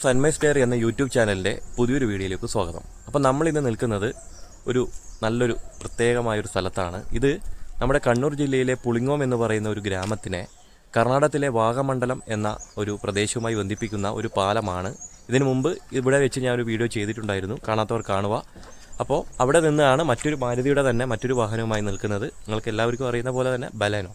സൺമൈ stair എന്ന YouTube ചാനലിന്റെ പുതിയൊരു വീഡിയോയിലേക്ക് സ്വാഗതം. അപ്പോൾ നമ്മൾ ഇന്ന് നിൽക്കുന്നത് ഒരു നല്ലൊരു പ്രത്യേകമായൊരു സ്ഥലത്താണ്. ഇത് നമ്മുടെ കണ്ണൂർ ജില്ലയിലെ പുളിങ്ങോം എന്ന് പറയുന്ന ഒരു ഗ്രാമത്തിനെ കർണാടകത്തിലെ വാഗമണ്ഡലം എന്ന ഒരു പ്രദേശവുമായി ബന്ധിപ്പിക്കുന്ന ഒരു പാലമാണ്. ഇതിനു മുമ്പ് ഇവിടെ വെച്ച് ഞാൻ ഒരു വീഡിയോ ചെയ്തിട്ടുണ്ടായിരുന്നു. കാണാത്തവർ കാണുക. അപ്പോൾ അവിടെ നിന്നാണ് മറ്റൊരു മാരുതിയുടെ തന്നെ മറ്റൊരു വാഹനവുമായി നിൽക്കുന്നത്. നിങ്ങൾക്ക് എല്ലാവർക്കും അറിയുന്ന പോലെ തന്നെ ബലേനോ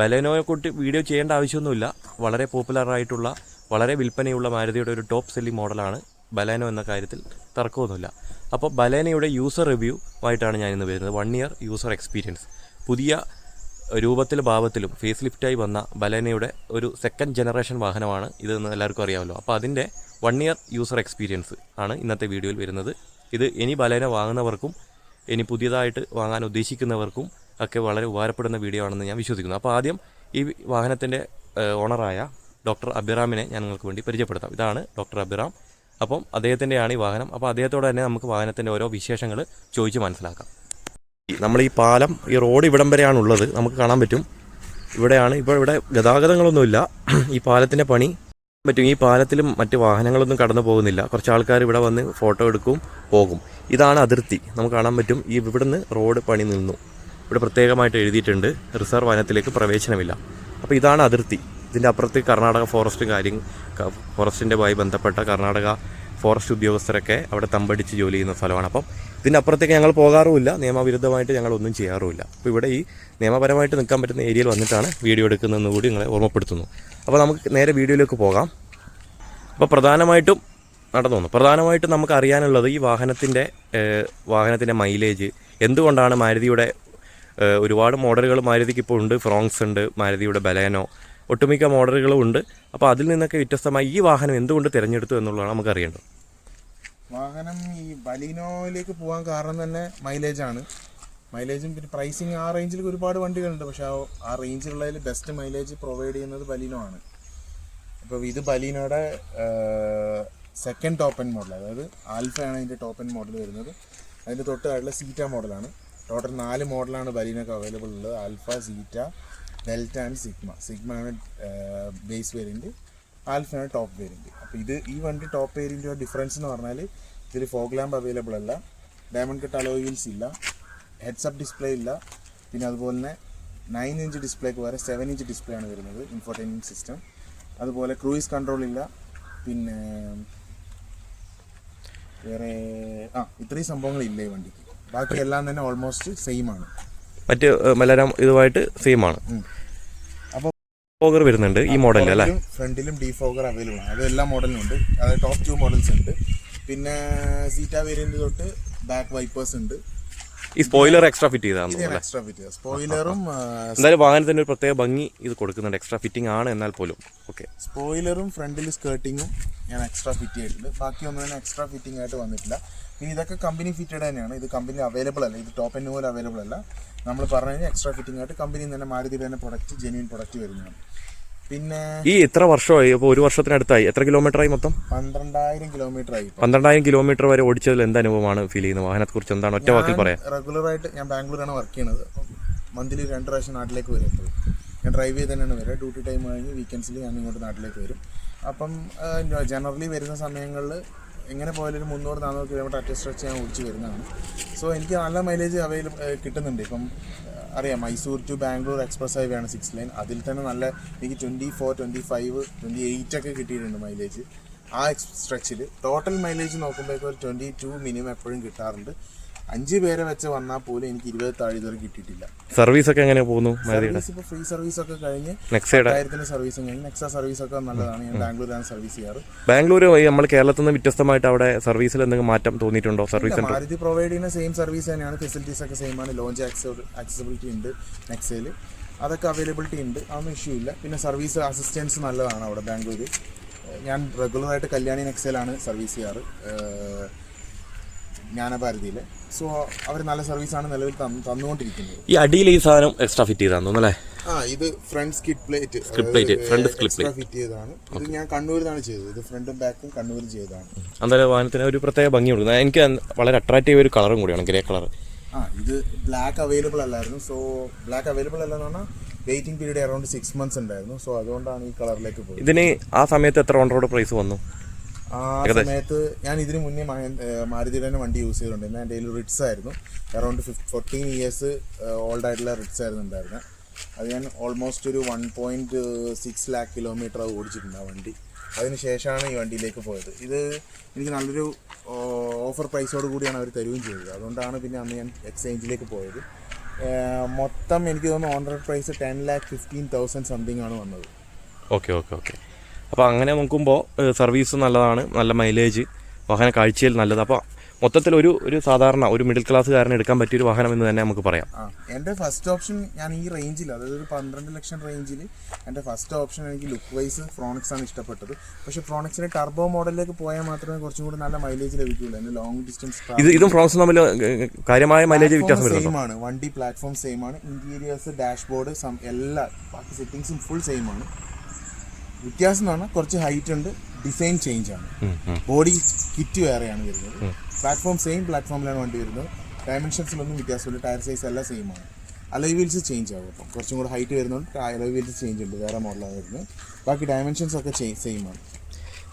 ബലേനോയെ വീഡിയോ ചെയ്യേണ്ട ആവശ്യമൊന്നുമില്ല. വളരെ പോപ്പുലർ ആയിട്ടുള്ള വളരെ വിൽപ്പനയുള്ള മാരുതിയുടെ ഒരു ടോപ്പ് സെല്ലിംഗ് മോഡലാണ് ബലേനോ എന്ന കാര്യത്തിൽ തർക്കമൊന്നുമില്ല. അപ്പോൾ ബലേനയുടെ യൂസർ റിവ്യൂ ആയിട്ടാണ് ഞാൻ ഇന്ന് വരുന്നത്. വൺ ഇയർ യൂസർ എക്സ്പീരിയൻസ് പുതിയ രൂപത്തിലും ഭാവത്തിലും ഫേസ് ലിഫ്റ്റായി വന്ന ബലേനയുടെ ഒരു സെക്കൻഡ് ജനറേഷൻ വാഹനമാണ് ഇതെന്ന് എല്ലാവർക്കും അറിയാമല്ലോ. അപ്പോൾ അതിന്റെ വൺ ഇയർ യൂസർ എക്സ്പീരിയൻസ് ആണ് ഇന്നത്തെ വീഡിയോയിൽ വരുന്നത്. ഇത് ഇനി ബലേന വാങ്ങുന്നവർക്കും ഇനി പുതിയതായിട്ട് വാങ്ങാൻ ഉദ്ദേശിക്കുന്നവർക്കും ഒക്കെ വളരെ ഉപകാരപ്പെടുന്ന വീഡിയോ ആണെന്ന് ഞാൻ വിശ്വസിക്കുന്നു. അപ്പോൾ ആദ്യം ഈ വാഹനത്തിന്റെ ഓണറായ ഡോക്ടർ അബിറാമിനെ ഞാൻ നിങ്ങൾക്ക് വേണ്ടി പരിചയപ്പെടുത്താം. ഇതാണ് ഡോക്ടർ അബിറാം അപ്പം അദ്ദേഹത്തിന്റെയാണ് ഈ വാഹനം. അപ്പോൾ അദ്ദേഹത്തോടെ തന്നെ നമുക്ക് വാഹനത്തിന്റെ ഓരോ വിശേഷങ്ങൾ ചോദിച്ച് മനസ്സിലാക്കാം. നമ്മൾ ഈ പാലം ഈ റോഡ് ഇവിടം വരെയാണ് ഉള്ളത്. നമുക്ക് കാണാൻ പറ്റും. ഇവിടെയാണ് ഇപ്പോൾ ഇവിടെ ഗതാഗതങ്ങളൊന്നുമില്ല. ഈ പാലത്തിന്റെ പണി പറ്റും. ഈ പാലത്തിലും മറ്റ് വാഹനങ്ങളൊന്നും കടന്നു പോകുന്നില്ല. കുറച്ച് ആൾക്കാർ ഇവിടെ വന്ന് ഫോട്ടോ എടുക്കും പോകും. ഇതാണ് അതിർത്തി. നമുക്ക് കാണാൻ പറ്റും. ഈ ഇവിടുന്ന് റോഡ് പണി നിന്നു. ഇവിടെ പ്രത്യേകമായിട്ട് എഴുതിയിട്ടുണ്ട്. റിസർവ് വനത്തിലേക്ക് പ്രവേശനമില്ല. അപ്പോൾ ഇതാണ് അതിർത്തി. ഇതിന്റെ അപ്പുറത്ത് കർണാടക ഫോറസ്റ്റ് കാര്യം ഫോറസ്റ്റിന്റെ ആയി ബന്ധപ്പെട്ട കർണാടക ഫോറസ്റ്റ് ഉദ്യോഗസ്ഥരൊക്കെ അവിടെ തമ്പടിച്ച് ജോലി ചെയ്യുന്ന സ്ഥലമാണ്. അപ്പം ഇതിന്റെ അപ്പുറത്തേക്ക് ഞങ്ങൾ പോകാറുമില്ല. നിയമവിരുദ്ധമായിട്ട് ഞങ്ങൾ ഒന്നും ചെയ്യാറുമില്ല. അപ്പോൾ ഇവിടെ ഈ നിയമപരമായിട്ട് നിൽക്കാൻ പറ്റുന്ന ഏരിയയിൽ വന്നിട്ടാണ് വീഡിയോ എടുക്കുന്നതെന്ന് കൂടി നിങ്ങളെ ഓർമ്മപ്പെടുത്തുന്നു. അപ്പോൾ നമുക്ക് നേരെ വീഡിയോയിലേക്ക് പോകാം. അപ്പോൾ പ്രധാനമായിട്ടും നടന്നു വന്നു. പ്രധാനമായിട്ടും നമുക്ക് അറിയാനുള്ളത് ഈ വാഹനത്തിന്റെ വാഹനത്തിന്റെ മൈലേജ്. എന്തുകൊണ്ടാണ് മാരുതിയുടെ ഒരുപാട് മോഡലുകൾ മാരുതിക്ക് ഇപ്പോൾ ഉണ്ട്. ഫ്രോങ്സ് ഉണ്ട്. മാരുതിയുടെ ബലേനോ ഒട്ടുമിക്ക മോഡലുകളും ഉണ്ട്. അപ്പോൾ അതിൽ നിന്നൊക്കെ വ്യത്യസ്തമായി ഈ വാഹനം എന്തുകൊണ്ട് തിരഞ്ഞെടുത്തു എന്നുള്ളതാണ് നമുക്ക് അറിയേണ്ടത് വാഹനം ഈ ബലീനോയിലേക്ക് പോകാൻ കാരണം തന്നെ മൈലേജ് ആണ് മൈലേജും പിന്നെ പ്രൈസിങ് ആ റേഞ്ചിൽ ഒരുപാട് വണ്ടികളുണ്ട്. പക്ഷെ ആ- റേഞ്ചിലുള്ളതിൽ ബെസ്റ്റ് മൈലേജ് പ്രൊവൈഡ് ചെയ്യുന്നത് ബലീനോ ആണ്. അപ്പോൾ ഇത് ബലീനോയുടെ സെക്കൻഡ് ടോപ്പ് എൻ മോഡൽ അതായത് ആൽഫയാണ് അതിന്റെ ടോപ്പ് എൻ മോഡൽ വരുന്നത്. അതിന്റെ തൊട്ട് താഴെ സീറ്റ മോഡലാണ് ടോട്ടൽ നാല് മോഡലാണ് ബലീനൊക്കെ അവൈലബിൾ ഉള്ളത്. Alpha Zeta Delta and Sigma. Sigma ആണ് ബേസ് വേരിയന്റ് ആൽഫയാണ് ടോപ്പ് വേരിയന്റ് അപ്പോൾ ഇത് ഈ വണ്ടി ടോപ്പ് വേരിയന്റ് ഡിഫറൻസ് എന്ന് പറഞ്ഞാൽ ഇതിൽ ഫോഗ് ലാമ്പ് അവൈലബിൾ അല്ല ഡയമണ്ട് കട്ട് അലോ വീൽസ് ഇല്ല ഹെഡ്സപ്പ് ഡിസ്പ്ലേ ഇല്ല പിന്നെ അതുപോലെ തന്നെ നയൻ ഇഞ്ച് ഡിസ്പ്ലേക്ക് വരെ സെവൻ ഇഞ്ച് ഡിസ്പ്ലേ ആണ് വരുന്നത് ഇൻഫോർട്ടൈനിങ് സിസ്റ്റം അതുപോലെ ക്രൂയിസ് കൺട്രോൾ ഇല്ല പിന്നെ വേറെ ആ ഇത്രയും സംഭവങ്ങൾ ഇല്ല ഈ വണ്ടിക്ക്. ബാക്കി എല്ലാം തന്നെ ഓൾമോസ്റ്റ് സെയിം ആണ്. മറ്റ് മലരാം ഇതുമായിട്ട് സെയിം ആണ്. ഫോഗർ വരുന്നുണ്ട് ഈ മോഡലിൽ അല്ലേ? ഫ്രണ്ടിലും ഡി ഫോഗർ അവൈലബിൾ ആണ്. അത് എല്ലാ മോഡലിനും ഉണ്ട്. അതായത് ടോപ്പ് ടു മോഡൽസ് ഉണ്ട്. പിന്നെ സീറ്റ വേരിയന്റ് തൊട്ട് ബാക്ക് വൈപ്പേഴ്സ് ഉണ്ട്. ഈ സ്പോയിലർ എക്സ്ട്രാ ഫിറ്റ് ചെയ്താൽ ഇത് എക്സ്ട്രാ ഫിറ്റ് സ്പോയിലറും എന്തായാലും വാഹനത്തിന് ഒരു പ്രത്യേക ഭംഗി ഇത് കൊടുക്കുന്നുണ്ട്. എക്സ്ട്രാ ഫിറ്റിംഗ് ആണ് എന്നാൽ പോലും. ഓക്കെ സ്പോയിലറും ഫ്രണ്ടിൽ സ്കേർട്ടിങ്ങും ഞാൻ എക്സ്ട്രാ ഫിറ്റ് ചെയ്തിട്ടുണ്ട്. ബാക്കി ഒന്നും തന്നെ എക്സ്ട്രാ ഫിറ്റിംഗ് ആയിട്ട് വന്നിട്ടില്ല. പിന്നെ ഇതൊക്കെ കമ്പനി ഫിറ്റഡ് തന്നെയാണ്. ഇത് കമ്പനി അവൈലബിൾ അല്ല. ഇത് ടോപ്പ് എൻ പോലെ അവൈലബിൾ അല്ല. നമ്മൾ പറഞ്ഞു കഴിഞ്ഞാൽ എക്സ്ട്രാ ഫിറ്റിംഗ് ആയിട്ട് കമ്പനിയിൽ നിന്ന് തന്നെ മാരുതിയുടെ തന്നെ പ്രൊഡക്റ്റ് ജെന്യൂൻ പ്രൊഡക്റ്റ് വരുന്നതാണ്. പിന്നെ ഈ എത്ര വർഷമായി അപ്പോൾ ഒരു വർഷത്തിനടുത്തായി. എത്ര കിലോമീറ്റർ ആയി മൊത്തം? പന്ത്രണ്ടായിരം കിലോമീറ്റർ ആയി പന്ത്രണ്ടായിരം കിലോമീറ്റർ വരെ ഓടിച്ചതിൽ എന്ത് അനുഭവമാണ് ഫീൽ ചെയ്യുന്നത്? വാഹനത്തെക്കുറിച്ച് എന്താണ്? ഒറ്റ വാക്കിൽ പറയാം. റെഗുലർ ആയിട്ട് ഞാൻ ബാംഗ്ലൂരാണ് വർക്ക് ചെയ്യുന്നത് അപ്പം മന്ത്ലി രണ്ട് പ്രാവശ്യം നാട്ടിലേക്ക് വരും ഞാൻ ഡ്രൈവ് ചെയ്ത് തന്നെയാണ് വരിക. ഡ്യൂട്ടി ടൈം കഴിഞ്ഞ് വീക്കെൻഡ്സിൽ ഞാൻ ഇങ്ങോട്ട് നാട്ടിലേക്ക് വരും. അപ്പം ജനറലി വരുന്ന സമയങ്ങളിൽ എങ്ങനെ പോയാലും ഒരു മുന്നൂറ് നാനൂറ് കിലോമീറ്റർ അറ്റ് സ്ട്രെച്ച് ഞാൻ ഓടിച്ച് വരുന്നതാണ്. സോ എനിക്ക് നല്ല മൈലേജ് അവൈലബിൾ കിട്ടുന്നുണ്ട്. ഇപ്പം അറിയാം. Mysore to Bangalore express highway ആണ് സിക്സ് ലൈൻ അതിൽ തന്നെ നല്ല എനിക്ക് twenty four twenty five twenty eight ഒക്കെ കിട്ടിയിട്ടുണ്ട് മൈലേജ് ആ സ്ട്രെച്ചിൽ ടോട്ടൽ മൈലേജ് നോക്കുമ്പോഴേക്കും ഒരു ട്വന്റി ടു മിനിമം എപ്പോഴും കിട്ടാറുണ്ട്. അഞ്ച് പേരെ വെച്ച് വന്നാൽ പോലും എനിക്ക് ഇരുപത് താഴെ ഇതുവരെ കിട്ടിയിട്ടില്ല. സർവീസ് ഒക്കെ എങ്ങനെ പോകുന്നു സർവീസ് ഇപ്പോൾ ഫ്രീ സർവീസ് ഒക്കെ കഴിഞ്ഞ് പത്തായിരത്തിന് സർവീസും കഴിഞ്ഞ് നെക്സ സർവീസ് ഒക്കെ നല്ലതാണ്. ഞാൻ ബാംഗ്ലൂരാണ് സർവീസ് ചെയ്യാറ്. ബാംഗ്ലൂർ നമ്മൾ കേരളത്തിൽ നിന്ന് വ്യത്യസ്തമായിട്ട് അവിടെ സർവീസിൽ എന്തെങ്കിലും മാറ്റം തോന്നിയിട്ടുണ്ടോ? സർവീസ് മാരുതി പ്രൊവൈഡ് ചെയ്യുന്ന സെയിം സർവീസ് തന്നെയാണ്. ഫെസിലിറ്റീസ് ഒക്കെ സെയിം ആണ്. ലോഞ്ച് ആക്സസിബിലിറ്റി ഉണ്ട് നെക്സയിൽ അതൊക്കെ അവൈലബിലിറ്റി ഉണ്ട്. അതൊന്നും ഇഷ്യൂ ഇല്ല. പിന്നെ സർവീസ് അസിസ്റ്റൻസ് നല്ലതാണ് അവിടെ ബാംഗ്ലൂർ ഞാൻ റെഗുലറായിട്ട് കല്യാണി നെക്സയിലാണ് സർവീസ് ചെയ്യാറ്. ജ്ഞാനഭാരതിയിൽ സോ അവർ നല്ല സർവീസാണ് നിലവിൽ തന്നു തന്നുകൊണ്ടിരിക്കുന്നത്. ഈ അടിയിൽ ഈ സാധനം എക്സ്ട്രാ ഫിറ്റ് ചെയ്താന്ന് തോന്നുന്നു അല്ലേ? ആ ഇത് front skid plate plate front skid plate. Fit ചെയ്തതാണ്. ഇത് ഞാൻ കണ്ണൂരിലാണ് ചെയ്തത്. ഇത് ഫ്രണ്ടും ബാക്കും കണ്ണൂരിൽ ചെയ്തതാണ്. എന്തായാലും വാഹനത്തിന് ഒരു പ്രത്യേക ഭംഗി കൊടുക്കുന്നത് എനിക്ക് വളരെ അട്രാക്റ്റീവ് ഒരു കളറും കൂടിയാണ് ഗ്രേ കളർ ആ ഇത് ബ്ലാക്ക് അവൈലബിൾ അല്ലായിരുന്നു. സോ ബ്ലാക്ക് അവൈലബിൾ അല്ലെന്ന് പറഞ്ഞാൽ waiting period around six months ഉണ്ടായിരുന്നു. സോ അതുകൊണ്ടാണ് ഈ കളറിലേക്ക് പോയത്. ഇതിന് ആ സമയത്ത് എത്ര ഓൺ റോഡ് പ്രൈസ് വന്നു? ആ സമയത്ത് ഞാൻ ഇതിനു മുന്നേ മാരുതിയുടെ തന്നെ വണ്ടി യൂസ് ചെയ്തിട്ടുണ്ട്. എന്നാൽ എന്റെ കയ്യിൽ റിറ്റ്സ് ആയിരുന്നു. അറൗണ്ട് ഫോർട്ടീൻ ഇയേഴ്സ് ഓൾഡ് ആയിട്ടുള്ള റിറ്റ്സ് ആയിരുന്നു ഉണ്ടായിരുന്നത് അത് ഞാൻ ഓൾമോസ്റ്റ് ഒരു one point six lakh kilometre ഓടിച്ചിട്ടുണ്ട് ആ വണ്ടി. അതിന് ശേഷമാണ് ഈ വണ്ടിയിലേക്ക് പോയത്. ഇത് എനിക്ക് നല്ലൊരു ഓഫർ പ്രൈസോട് കൂടിയാണ് അവർ തരുകയും ചെയ്തത്. അതുകൊണ്ടാണ് പിന്നെ അന്ന് ഞാൻ എക്സ്ചേഞ്ചിലേക്ക് പോയത്. മൊത്തം എനിക്ക് തോന്നുന്നു on road price ten lakh fifteen thousand something ആണ് വന്നത്. ഓക്കെ ഓക്കെ ഓക്കെ അപ്പോൾ അങ്ങനെ നോക്കുമ്പോൾ സർവീസ് നല്ലതാണ് നല്ല മൈലേജ് വാഹന കാഴ്ചയിൽ നല്ലത്. അപ്പോൾ മൊത്തത്തിൽ ഒരു ഒരു സാധാരണ ഒരു മിഡിൽ ക്ലാസ് ക്ലാസ്സുകാരന് എടുക്കാൻ പറ്റിയ ഒരു വാഹനം എന്ന് തന്നെ നമുക്ക് പറയാം. എന്റെ ഫസ്റ്റ് ഓപ്ഷൻ ഞാൻ ഈ റേഞ്ചിൽ അതായത് ഒരു പന്ത്രണ്ട് ലക്ഷം റേഞ്ചിൽ എന്റെ ഫസ്റ്റ് ഓപ്ഷൻ എനിക്ക് ലുക്ക് വൈസ് ഫ്രോണിക്സ് ആണ് ഇഷ്ടപ്പെട്ടത്. പക്ഷേ ഫ്രോണിക്സിന് ടർബോ മോഡലിലേക്ക് പോയാൽ മാത്രമേ കുറച്ചും കൂടി നല്ല മൈലേജ് ലഭിക്കുകയുള്ളൂ. എന്റെ ലോങ് ഡിസ്റ്റൻസ് ഇത് ഇതും ഫ്രോൺസും തമ്മിൽ കാര്യമായ മൈലേജ് വ്യത്യാസം സെയിം ആണ്. വണ്ടി പ്ലാറ്റ്ഫോം സെയിം ആണ്. ഇന്റീരിയേഴ്സ് ഡാഷ്ബോർഡ് എല്ലാ ബാക്കി സെറ്റിംഗ്സും ഫുൾ സെയിം ആണ്. വ്യത്യാസം എന്ന് പറഞ്ഞാൽ കുറച്ച് ഹൈറ്റ് ഉണ്ട് ഡിസൈൻ ചേഞ്ച് ആണ്. ബോഡി കിറ്റ് വേറെയാണ് വരുന്നത്. പ്ലാറ്റ്ഫോം സെയിം പ്ലാറ്റ്ഫോമിലാണ് വണ്ടി വരുന്നത്. ഡയമെൻഷൻസിലൊന്നും വ്യത്യാസമില്ല. ടയർ സൈസ് എല്ലാം സെയിം ആണ്. അലൈ വീൽസ് ചേഞ്ച് ആകും അപ്പം. കുറച്ചും കൂടെ ഹൈറ്റ് വരുന്നതുകൊണ്ട് അലൈ വീൽസ് ചേഞ്ച് ഉണ്ട്. വേറെ മോഡലാണ് വരുന്നത്. ബാക്കി ഡയമെൻഷൻസ് ഒക്കെ സെയിം ആണ്.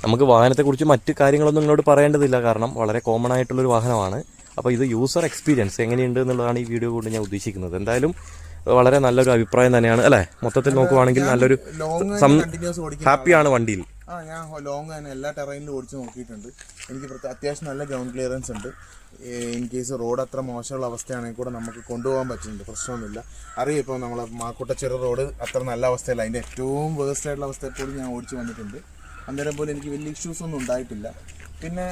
നമുക്ക് വാഹനത്തെക്കുറിച്ച് മറ്റു കാര്യങ്ങളൊന്നും നിങ്ങളോട് പറയേണ്ടതില്ല. കാരണം വളരെ കോമൺ ആയിട്ടുള്ളൊരു വാഹനമാണ്. അപ്പോൾ ഇത് യൂസർ എക്സ്പീരിയൻസ് എങ്ങനെയുണ്ട് എന്നുള്ളതാണ് ഈ വീഡിയോ കൊണ്ട് ഞാൻ ഉദ്ദേശിക്കുന്നത്. എന്തായാലും വളരെ നല്ലൊരു അഭിപ്രായം തന്നെയാണ് അല്ലേ? മൊത്തത്തിൽ നോക്കുവാണെങ്കിൽ നല്ലൊരു ഹാപ്പിയാണ് വണ്ടിയിൽ. ആ ഞാൻ ലോങ് തന്നെ എല്ലാ ടെറൈനിലും ഓടിച്ച് നോക്കിയിട്ടുണ്ട്. എനിക്ക് അത്യാവശ്യം നല്ല ഗ്രൗണ്ട് ക്ലിയറൻസ് ഉണ്ട്. ഇൻ കേസ് റോഡ് അത്ര മോശമുള്ള അവസ്ഥയാണെങ്കിൽ കൂടെ നമുക്ക് കൊണ്ടുപോകാൻ പറ്റുന്നുണ്ട് പ്രശ്നമൊന്നുമില്ല. അറിയാം ഇപ്പോൾ നമ്മളെ മാക്കുട്ടച്ചിറ റോഡ് അത്ര നല്ല അവസ്ഥയല്ല. അതിന്റെ ഏറ്റവും വേസ്റ്റ് ആയിട്ടുള്ള അവസ്ഥയിൽ പോലും ഞാൻ ഓടിച്ച് വന്നിട്ടുണ്ട്. അന്നേരം പോലും എനിക്ക് വലിയ ഇഷ്യൂസ് ഒന്നും ഉണ്ടായിട്ടില്ല. പിന്നെ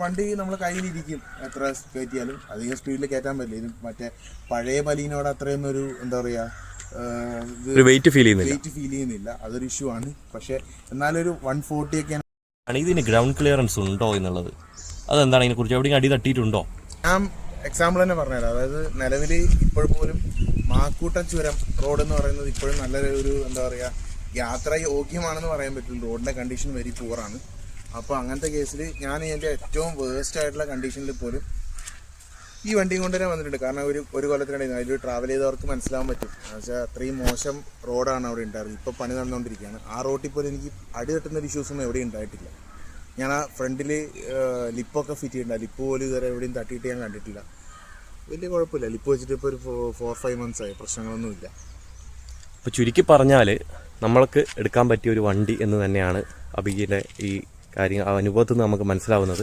വണ്ടി നമ്മൾ കയ്യിലിരിക്കും. എത്ര കയറ്റിയാലും. അധികം സ്പീഡിൽ കയറ്റാൻ പറ്റില്ല. ഇത് മറ്റേ പഴയ ബലീനോട് അത്രയൊന്നും ഒരു എന്താ പറയുക വെയിറ്റ് ഫീൽ ചെയ്യുന്നില്ല. വെയിറ്റ് ഫീൽ ചെയ്യുന്നില്ല. അതൊരു ഇഷ്യൂ ആണ്. പക്ഷേ എന്നാലൊരു വൺ ഫോർട്ടി ഒക്കെ ഇതിന് ഗ്രൗണ്ട് ക്ലിയറൻസ് ഉണ്ടോ എന്നുള്ളത്? അതെന്താണ് ഇതിനെക്കുറിച്ച് എവിടെയും അടി തട്ടിയിട്ടുണ്ടോ? ഞാൻ എക്സാമ്പിൾ തന്നെ പറഞ്ഞുതരാം. അതായത് നിലവിൽ ഇപ്പോഴും പോലും മാക്കൂട്ടം ചുരം റോഡ് എന്ന് പറയുന്നത് ഇപ്പോഴും നല്ലൊരു എന്താ പറയുക യാത്ര യോഗ്യമാണെന്ന് പറയാൻ പറ്റും റോഡിന്റെ കണ്ടീഷൻ വെരി പൂറാണ് അപ്പോൾ അങ്ങനത്തെ കേസിൽ ഞാൻ എന്റെ ഏറ്റവും വേസ്റ്റ് ആയിട്ടുള്ള കണ്ടീഷനിൽ പോലും ഈ വണ്ടിയും കൊണ്ട് തന്നെ വന്നിട്ടുണ്ട്. കാരണം ഒരു ഒരു കൊല്ലത്തിനിടയിൽ അതിൽ ട്രാവൽ ചെയ്തവർക്ക് മനസ്സിലാവാൻ പറ്റും. എന്നുവെച്ചാൽ അത്രയും മോശം റോഡാണ് അവിടെ ഉണ്ടായിരുന്നത്. ഇപ്പോൾ പണി നടന്നുകൊണ്ടിരിക്കുകയാണ്. ആ റോട്ടിൽ പോലും എനിക്ക് അടി തട്ടുന്ന ഇഷ്യൂസ് ഒന്നും എവിടെയും ഉണ്ടായിട്ടില്ല. ഞാൻ ആ ഫ്രണ്ടിൽ ലിപ്പൊക്കെ ഫിറ്റ് ചെയ്തിട്ടുണ്ട്. ലിപ്പ് പോലും ഇതുവരെ എവിടെയും തട്ടിയിട്ട് ഞാൻ കണ്ടിട്ടില്ല. വലിയ കുഴപ്പമില്ല. ലിപ്പ് വെച്ചിട്ട് ഇപ്പോൾ ഒരു ഫോർ ഫൈവ് മന്ത്സ് ആയി. പ്രശ്നങ്ങളൊന്നുമില്ല അപ്പോൾ ചുരുക്കി പറഞ്ഞാൽ നമ്മൾക്ക് എടുക്കാൻ പറ്റിയ ഒരു വണ്ടി എന്ന് തന്നെയാണ് അബിയുടെ ഈ കാര്യം ആ അനുഭവത്തിൽ നിന്ന് നമുക്ക് മനസ്സിലാവുന്നത്.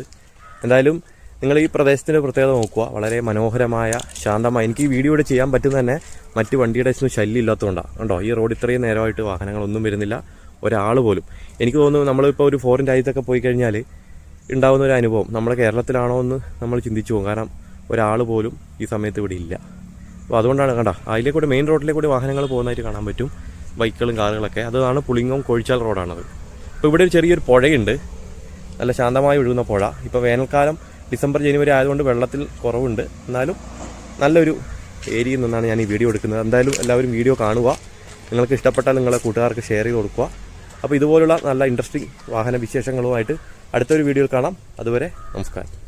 എന്തായാലും നിങ്ങൾ ഈ പ്രദേശത്തിന്റെ പ്രത്യേകത നോക്കുക. വളരെ മനോഹരമായ ശാന്തമായ. എനിക്ക് ഈ വീഡിയോ ഇവിടെ ചെയ്യാൻ പറ്റുന്ന തന്നെ മറ്റ് വണ്ടിയുടെ ഒന്നും ശല്യം ഇല്ലാത്തതുകൊണ്ടാണ് കണ്ടോ ഈ റോഡ് ഇത്രയും നേരമായിട്ട് വാഹനങ്ങളൊന്നും വരുന്നില്ല. ഒരാൾ പോലും. എനിക്ക് തോന്നുന്നു നമ്മളിപ്പോൾ ഒരു ഫോറിൻ രാജ്യത്തൊക്കെ പോയി കഴിഞ്ഞാൽ ഉണ്ടാകുന്ന ഒരു അനുഭവം. നമ്മൾ കേരളത്തിലാണോ എന്ന് നമ്മൾ ചിന്തിച്ചു പോകും. കാരണം ഒരാൾ പോലും ഈ സമയത്ത് ഇവിടെ ഇല്ല. അപ്പോൾ അതുകൊണ്ടാണ് കണ്ട അതിലെ മെയിൻ റോഡിലെ കൂടി വാഹനങ്ങൾ പോകുന്നതായിട്ട് കാണാൻ പറ്റും. ബൈക്കുകളും കാറുകളൊക്കെ. അതാണ് പുളിങ്ങം കൊഴിച്ചാൽ റോഡാണത്. അപ്പോൾ ഇവിടെ ഒരു ചെറിയൊരു പുഴയുണ്ട്. നല്ല ശാന്തമായി ഒഴുകുന്ന പുഴ. ഇപ്പോൾ വേനൽക്കാലം ഡിസംബർ ജനുവരി ആയതുകൊണ്ട് വെള്ളത്തിൽ കുറവുണ്ട്. എന്നാലും നല്ലൊരു ഏരിയയിൽ നിന്നാണ് ഞാൻ ഈ വീഡിയോ എടുക്കുന്നത്. എന്തായാലും എല്ലാവരും വീഡിയോ കാണുക. നിങ്ങൾക്ക് ഇഷ്ടപ്പെട്ടാൽ നിങ്ങളെ കൂട്ടുകാർക്ക് ഷെയർ ചെയ്ത് കൊടുക്കുക. അപ്പോൾ ഇതുപോലുള്ള നല്ല ഇൻട്രസ്റ്റിംഗ് വാഹന വിശേഷങ്ങളുമായിട്ട് അടുത്തൊരു വീഡിയോയിൽ കാണാം. അതുവരെ നമസ്കാരം.